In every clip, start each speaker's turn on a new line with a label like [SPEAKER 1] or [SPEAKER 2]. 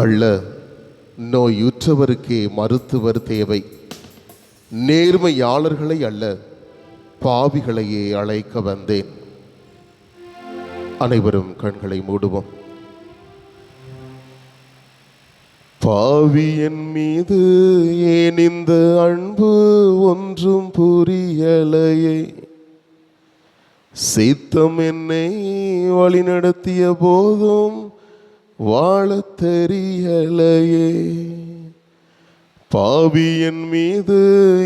[SPEAKER 1] அல்ல. நோயுற்றவருக்கே மருத்துவர் தேவை. நேர்மையாளர்களை அல்ல பாவிகளையே அழைக்க வந்தேன். அனைவரும் கண்களை மூடுவோம். பாவியன் மீது ஏன் இந்த அன்பு ஒன்றும் புரியலையே? சித்தம் என்னை வழிநடத்திய போதும் வாழ தெரியலையே. பாவியன் மீது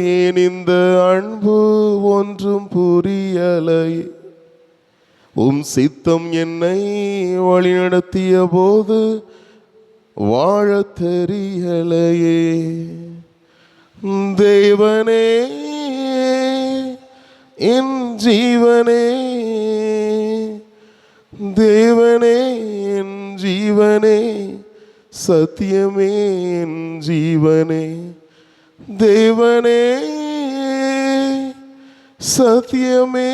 [SPEAKER 1] ஏன் இந்த அன்பு ஒன்றும் புரியலையே? உம் சித்தம் என்னை வழிநடத்திய போது வாழ தெரியலையே. தேவனே என் ஜீவனே தேவனே ஜீவனே சத்தியமே என் ஜீவனே. தேவனே சத்தியமே.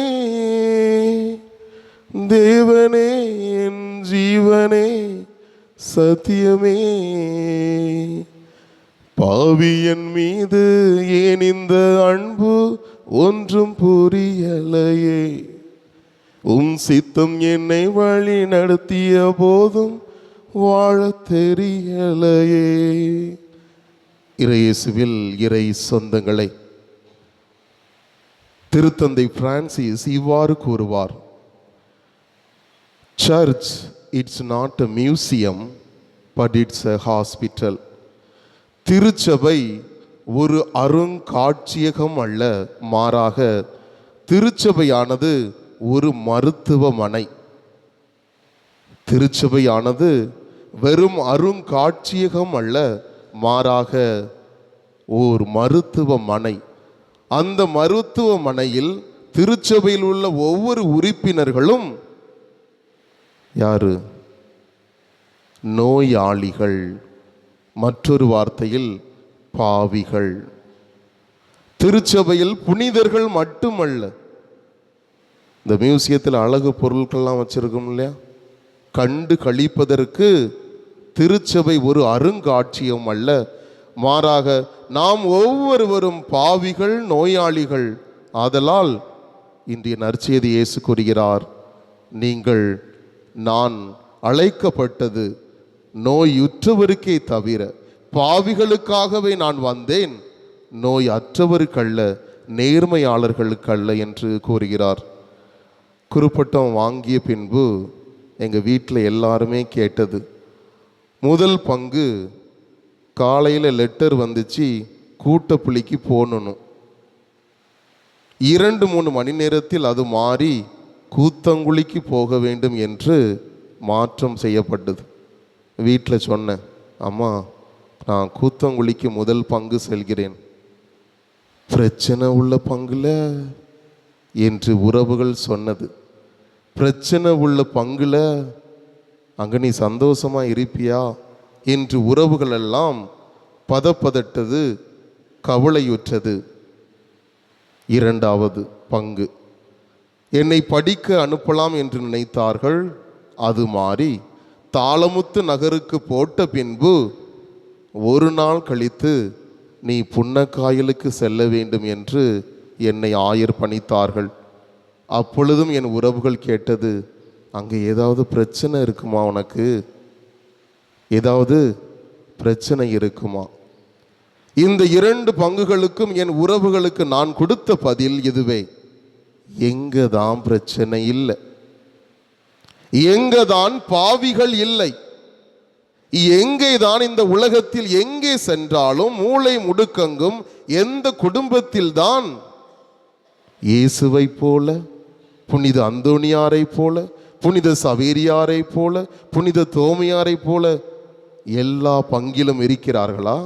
[SPEAKER 1] தேவனே என் ஜீவனே சத்தியமே. பாவியன் மீது ஏன் இந்த அன்பு ஒன்றும் புரியலையே? உம் சித்தம் என்னை வழி நடத்திய போதும் வாழ தெரியலையே. இறையேசுவில் இறை சொந்தங்களை. திருத்தந்தை பிரான்சிஸ் இவ்வாறு கூறுவார். Church it's not a museum but it's a hospital திருச்சபை ஒரு அருங்காட்சியகம் அல்ல மாறாக திருச்சபையானது ஒரு மருத்துவமனை. திருச்சபையானது வெறும் அருங்காட்சியகம் அல்ல மாறாக ஓர் மருத்துவமனை. அந்த மருத்துவமனையில் திருச்சபையில் உள்ள ஒவ்வொரு உறுப்பினர்களும் யாரு? நோயாளிகள். மற்றொரு வார்த்தையில் பாவிகள். திருச்சபையில் புனிதர்கள் மட்டுமல்ல. இந்த மியூசியத்தில் அழகு பொருட்கள்லாம் வச்சிருக்கோம் இல்லையா? கண்டு கழிப்பதற்கு திருச்சபை ஒரு அருங்காட்சியம் அல்ல. மாறாக நாம் ஒவ்வொருவரும் பாவிகள் நோயாளிகள். ஆதலால் இன்றைய நற்செய்தி இயேசு கூறுகிறார் நீங்கள் நான் அழைக்கப்பட்டது நோயுற்றவருக்கே தவிர பாவிகளுக்காகவே நான் வந்தேன். நோய் அற்றவருக்கல்ல நேர்மையாளர்களுக்கல்ல என்று கூறுகிறார். குறுப்பட்டம் வாங்கிய பின்பு எங்கள் வீட்டில் எல்லாருமே கேட்டது முதல் பங்கு காலையில் லெட்டர் வந்துச்சு கூட்டப்புலிக்கு போகணும் இரண்டு மூணு மணி நேரத்தில் அது மாறி கூத்தங்குழிக்கு போக வேண்டும் என்று மாற்றம் செய்யப்பட்டது. வீட்டில் சொன்னேன் அம்மா நான் கூத்தங்குழிக்கு முதல் பங்கு செல்கிறேன். பிரச்சனை உள்ள பங்குல? என்று உறவுகள் சொன்னது. பிரச்சனை உள்ள பங்குல அங்கே நீ சந்தோஷமா இருப்பியா? என்று உறவுகளெல்லாம் பதப்பதட்டது கவலையுற்றது. இரண்டாவது பங்கு. என்னை படிக்க அனுப்பலாம் என்று நினைத்தார்கள். அது மாறி தாளமுத்து நகருக்கு போட்ட பின்பு ஒரு நாள் கழித்து நீ புன்னக்காயலுக்கு செல்ல வேண்டும் என்று என்னை ஆயர் பணித்தார்கள். அப்பொழுதும் என் உறவுகள் கேட்டது அங்கே ஏதாவது பிரச்சனை இருக்குமா உனக்கு? ஏதாவது பிரச்சனை இருக்குமா? இந்த இரண்டு பங்குகளுக்கும் என் உறவுகளுக்கு நான் கொடுத்த பதில் இதுவே எங்க தான் பிரச்சனை இல்லை. எங்க தான் பாவிகள் இல்லை. எங்கே தான் இந்த உலகத்தில் எங்கே சென்றாலும் மூளை முடுக்கங்கும் எந்த குடும்பத்தில் தான் இயேசுவை போல புனித அந்தோணியாரை போல புனித சவேரியாரை போல புனித தோமையாரை போல எல்லா பங்கிலும் இருக்கிறார்களா?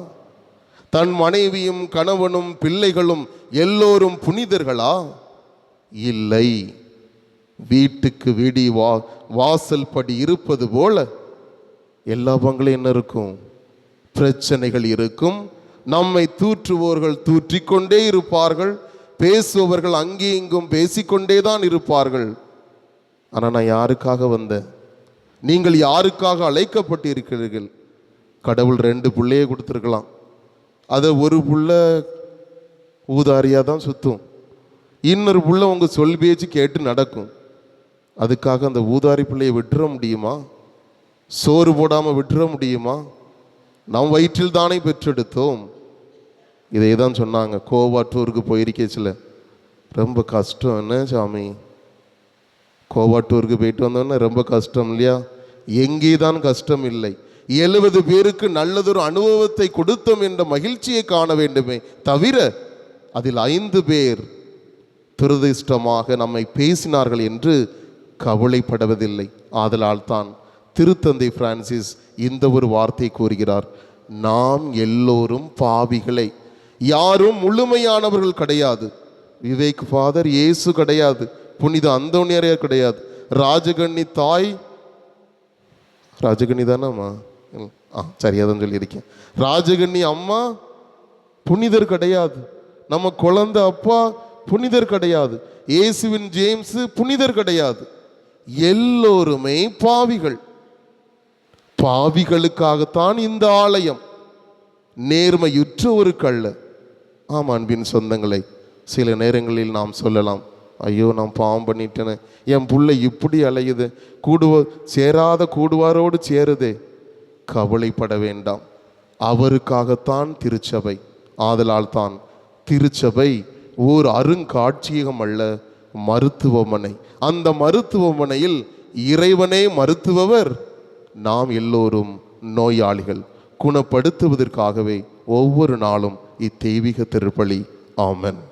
[SPEAKER 1] தன் மனைவியும் கணவனும் பிள்ளைகளும் எல்லோரும் புனிதர்களா? இல்லை. வீட்டுக்கு வீடி வா வாசல் படி இருப்பது போல எல்லா பங்களும் என்ன இருக்கும்? பிரச்சனைகள் இருக்கும். நம்மை தூற்றுவோர்கள் தூற்றிக்கொண்டே இருப்பார்கள். பேசுபவர்கள் அங்கே இங்கும் பேசிக்கொண்டே தான் இருப்பார்கள். ஆனால் நான் யாருக்காக வந்தேன்? நீங்கள் யாருக்காக அழைக்கப்பட்டிருக்கிறீர்கள்? கடவுள் ரெண்டு பிள்ளையே கொடுத்துருக்கலாம். அதை ஒரு புள்ள ஊதாரியாக தான் சுற்றும் இன்னொரு புள்ள உங்கள் சொல் பேச்சு கேட்டு நடக்கும். அதுக்காக அந்த ஊதாரி பிள்ளையை விட்டுற முடியுமா? சோறு போடாமல் விட்டுற முடியுமா? நம் வயிற்றில் தானே பெற்றெடுத்தோம். இதை தான் சொன்னாங்க கோவாட்டூருக்கு போயிருக்கேச்சில் ரொம்ப கஷ்டம் என்ன சாமி? கோவாட்டூருக்கு போயிட்டு வந்தோன்னே ரொம்ப கஷ்டம் இல்லையா? எங்கே தான் கஷ்டம் இல்லை. எழுபது பேருக்கு நல்லதொரு அனுபவத்தை கொடுத்தோம் என்ற மகிழ்ச்சியை காண வேண்டுமே தவிர அதில் ஐந்து பேர் துரதிர்ஷ்டமாக நம்மை பேசினார்கள் என்று கவலைப்படுவதில்லை. ஆதலால் தான் திருத்தந்தை பிரான்சிஸ் இந்த ஒரு வார்த்தை கூறுகிறார். நாம் எல்லோரும் பாவிகளை. யாரும் முழுமையானவர்கள் கிடையாது. விவேக் ஃபாதர் இயேசு கிடையாது. புனித அந்தோனியரையர் கிடையாது. ராஜகண்ணி தாய். ராஜகண்ணி தானேம்மா ஆ சரியாக தான் சொல்லியிருக்கேன். ராஜகண்ணி அம்மா புனிதர் கிடையாது. நம்ம குழந்தை அப்பா புனிதர் கிடையாது. இயேசுவின் ஜேம்ஸ் புனிதர் கிடையாது. எல்லோருமே பாவிகள். பாவிகளுக்காகத்தான் இந்த ஆலயம். நேர்மையுற்ற ஒரு கள்ள ஆம் அன்பின் சொந்தங்களை சில நேரங்களில் நாம் சொல்லலாம். ஐயோ நான் பாவம் பண்ணிட்டேனே. என் புள்ள இப்படி அலையுது. கூடுவ சேராத கூடுவாரோடு சேருதே. கவலைப்பட வேண்டாம். அவருக்காகத்தான் திருச்சபை. ஆதலால் தான் திருச்சபை ஓர் அருங்காட்சியகம் அல்ல மருத்துவமனை. அந்த மருத்துவமனையில் இறைவனே மருத்துவவர். நாம் எல்லோரும் நோயாளிகள். குணப்படுத்துவதற்காகவே ஒவ்வொரு நாளும் இத்தெய்வீக திருப்பலி. ஆமன்.